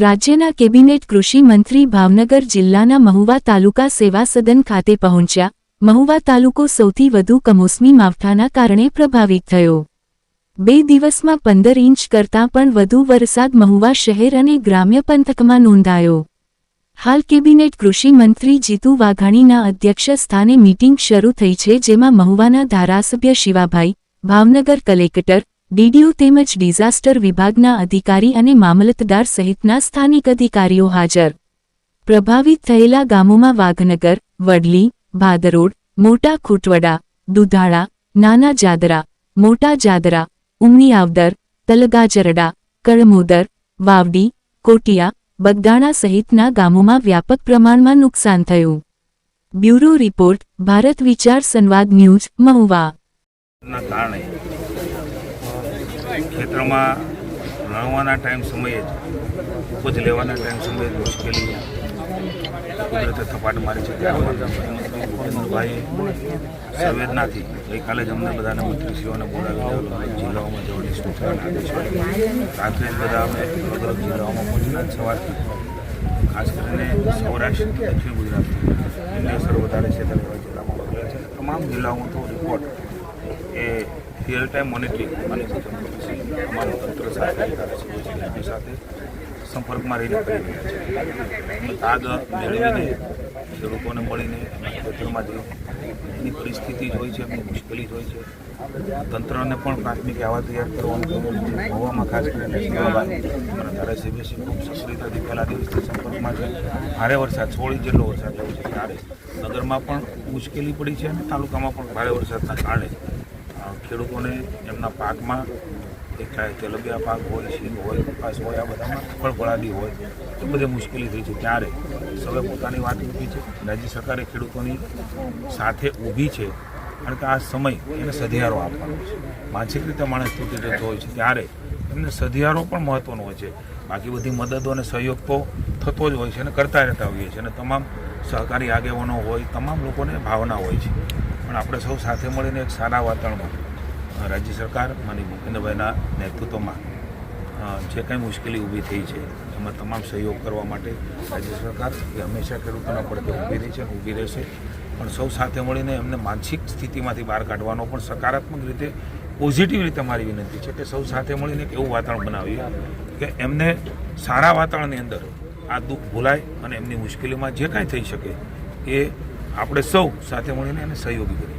રાજ્યના કેબિનેટ કૃષિ મંત્રી ભાવનગર જિલ્લાના મહુવા તાલુકા સેવા સદન ખાતે પહોંચ્યા. મહુવા તાલુકો સૌથી વધુ કમોસમી માવઠાના કારણે પ્રભાવિત થયો. બે દિવસમાં પંદર ઇંચ કરતાં પણ વધુ વરસાદ મહુવા શહેર અને ગ્રામ્ય પંથકમાં નોંધાયો. હાલ કેબિનેટ કૃષિ મંત્રી જીતુ વાઘાણીના અધ્યક્ષ સ્થાને મીટિંગ શરૂ થઈ છે, જેમાં મહુવાના ધારાસભ્ય શિવાભાઈ, ભાવનગર કલેક્ટર ડીડીઓ તેમજ ડિઝાસ્ટર વિભાગના અધિકારી અને મામલતદાર સહિતના સ્થાનિક અધિકારીઓ હાજર. પ્રભાવિત થયેલા ગામોમાં વાઘનગર, વડલી, ભાદરોડ, મોટા ખૂટવડા, દુધાળા, નાના જાદરા, મોટા જાદરા ઉમનીયાવદર તલગાજરડા, કળમોદર, વાવડી, કોટિયા, બગદાણા સહિતના ગામોમાં વ્યાપક પ્રમાણમાં નુકસાન થયું. બ્યુરો રિપોર્ટ, ભારત વિચાર સંવાદ ન્યૂઝ, મહુવા. ખેતરમાં રણવાના ટાઈમ સમયે જ, ઉપજ લેવાના ટાઈમ સમયે જ મુશ્કેલી કુદરતે થપાટ મારી છે. ભૂપેન્દ્રભાઈએ સંવેદનાથી ગઈકાલે જ અમને બધાને મંત્રીશ્રીઓને બોલાવી જિલ્લાઓમાં જવાની સૂચના આદેશો રાત્રે જ બધા અમે અલગ અલગ જિલ્લાઓમાં પહોંચીને સવારથી ખાસ કરીને સૌરાષ્ટ્ર, દક્ષિણ ગુજરાત એમની અસર વધારે છે ત્યારે જિલ્લામાં છે. તમામ જિલ્લાઓમાં તો રિપોર્ટ એ રિયલ ટાઈમ મોનિટરિંગ અને સાથે સંપર્કમાં રહીને કરી રહ્યા છે. તાગ મેળવીને લોકોને મળીને ખેતરમાં જઈ એની પરિસ્થિતિ જ હોય છે, એમની મુશ્કેલી જ હોય છે, તંત્રને પણ પ્રાથમિક આવા તૈયાર કરવાનું હોવામાં ખાસ કરીને ત્યારે અને ધારાસભ્ય શ્રી ખૂબ સક્રિયતાથી પહેલા દિવસથી સંપર્કમાં છે. ભારે વરસાદ ઇંચ જેટલો વરસાદ થયો છે. ત્યારે નગરમાં પણ મુશ્કેલી પડી છે અને તાલુકામાં પણ ભારે વરસાદના કારણે ખેડૂતોને એમના પાકમાં એ ચાહે તેલબિયા પાક હોય શીંગ હોય, કપાસ હોય, આ બધામાં ફળફળાદી હોય. એ બધે મુશ્કેલી થઈ છે ત્યારે સૌએ પોતાની વાત મૂકી છે રાજ્ય સરકારે ખેડૂતોની સાથે ઊભી છે. કારણ કે આ સમય એને સધિયારો આપવાનો છે. માનસિક રીતે માણસ તૂટી જતો હોય છે ત્યારે એમને સધિયારો પણ મહત્ત્વનો હોય છે. બાકી બધી મદદો અને સહયોગ તો થતો જ હોય છે અને કરતા રહેતા હોઈએ છીએ. અને તમામ સહકારી આગેવાનો હોય, તમામ લોકોને ભાવના હોય છે. પણ આપણે સૌ સાથે મળીને એક સારા વાતાવરણમાં રાજ્ય સરકાર માની ભૂપેન્દ્રભાઈના નેતૃત્વમાં જે કંઈ મુશ્કેલી ઊભી થઈ છે, એમાં તમામ સહયોગ કરવા માટે રાજ્ય સરકાર એ હંમેશા ખેડૂતોના પડતે ઊભી રહી છે અને ઊભી રહેશે. પણ સૌ સાથે મળીને એમને માનસિક સ્થિતિમાંથી બહાર કાઢવાનો પણ સકારાત્મક રીતે, પોઝિટિવ રીતે મારી વિનંતી છે કે સૌ સાથે મળીને એવું વાતાવરણ બનાવીએ કે એમને સારા વાતાવરણની અંદર આ દુઃખ ભૂલાય અને એમની મુશ્કેલીમાં જે કાંઈ થઈ શકે એ આપણે સૌ સાથે મળીને એને સહયોગી કરીએ